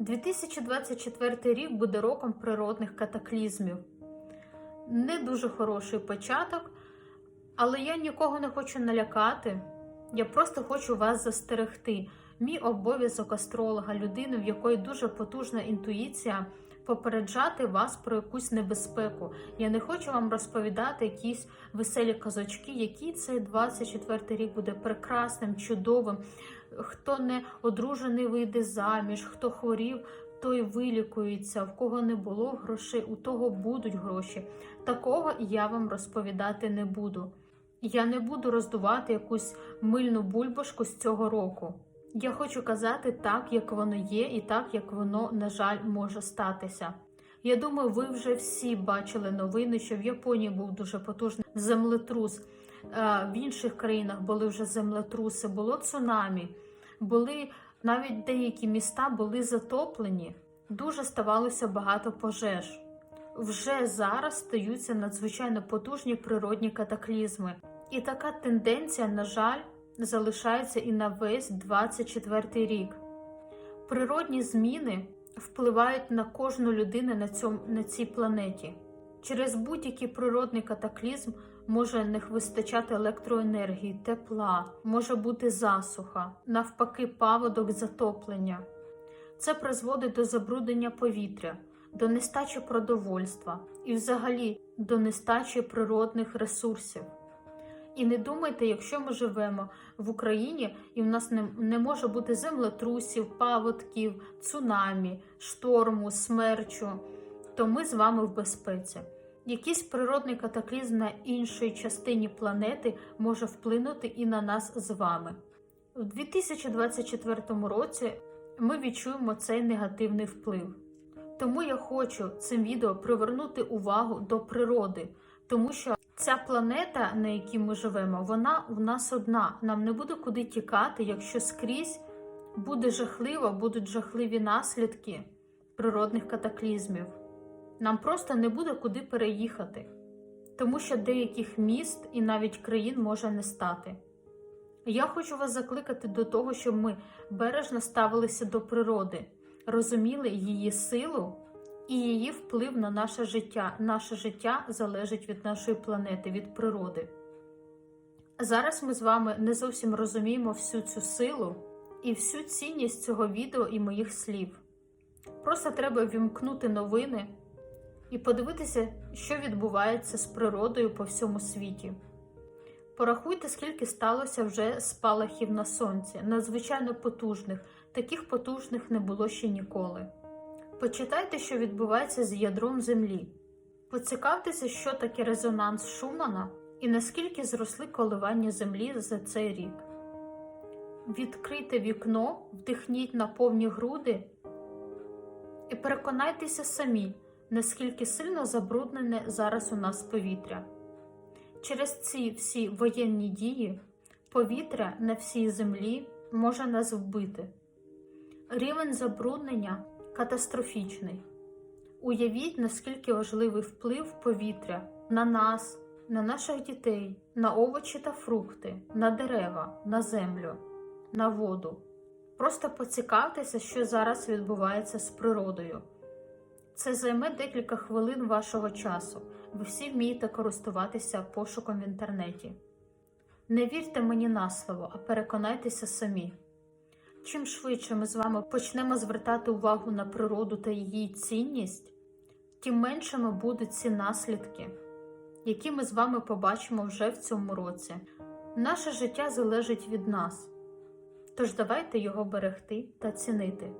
2024 рік буде роком природних катаклізмів. Не дуже хороший початок, але я нікого не хочу налякати. Я просто хочу вас застерегти. Мій обов'язок астролога, людини, в якої дуже потужна інтуїція, попереджати вас про якусь небезпеку. Я не хочу вам розповідати якісь веселі казочки, який цей 24 рік буде прекрасним, чудовим. Хто не одружений, вийде заміж, хто хворів, той вилікується, в кого не було грошей, у того будуть гроші. Такого я вам розповідати не буду. Я не буду роздувати якусь мильну бульбашку з цього року. Я хочу казати так, як воно є, і так, як воно, на жаль, може статися. Я думаю, ви вже всі бачили новини, що в Японії був дуже потужний землетрус. Е, В інших країнах були вже землетруси, було цунамі, були навіть деякі міста були затоплені. Дуже ставалося багато пожеж. Вже зараз стаються надзвичайно потужні природні катаклізми. І така тенденція, на жаль, залишається і на весь 24 рік. Природні зміни впливають на кожну людину на, цьому, на цій планеті. Через будь-який природний катаклізм може не вистачати електроенергії, тепла, може бути засуха, навпаки, паводок затоплення. Це призводить до забруднення повітря, до нестачі продовольства і, взагалі, до нестачі природних ресурсів. І не думайте, якщо ми живемо в Україні і в нас не, не може бути землетрусів, паводків, цунамі, шторму, смерчу, то ми з вами в безпеці. Якийсь природний катаклізм на іншій частині планети може вплинути і на нас з вами. У 2024 році ми відчуємо цей негативний вплив. Тому я хочу цим відео привернути увагу до природи, тому що ця планета, на якій ми живемо, вона в нас одна. Нам не буде куди тікати, якщо скрізь буде жахливо, будуть жахливі наслідки природних катаклізмів. Нам просто не буде куди переїхати, тому що деяких міст і навіть країн може не стати. Я хочу вас закликати до того, щоб ми бережно ставилися до природи, розуміли її силу і її вплив на наше життя. Наше життя залежить від нашої планети, від природи. Зараз ми з вами не зовсім розуміємо всю цю силу і всю цінність цього відео і моїх слів. Просто треба вімкнути новини і подивитися, що відбувається з природою по всьому світі. Порахуйте, скільки сталося вже спалахів на сонці, надзвичайно потужних, таких потужних не було ще ніколи. Почитайте, що відбувається з ядром Землі. Поцікавтеся, що таке резонанс Шумана і наскільки зросли коливання Землі за цей рік. Відкрийте вікно, вдихніть на повні груди і переконайтеся самі, наскільки сильно забруднене зараз у нас повітря. Через ці всі воєнні дії повітря на всій землі може нас вбити. Рівень забруднення катастрофічний. Уявіть, наскільки важливий вплив повітря на нас, на наших дітей, на овочі та фрукти, на дерева, на землю, на воду. Просто поцікавтеся, що зараз відбувається з природою. Це займе декілька хвилин вашого часу. Ви всі вмієте користуватися пошуком в інтернеті. Не вірте мені на слово, а переконайтеся самі. Чим швидше ми з вами почнемо звертати увагу на природу та її цінність, тим меншими будуть ці наслідки, які ми з вами побачимо вже в цьому році. Наше життя залежить від нас, тож давайте його берегти та цінити.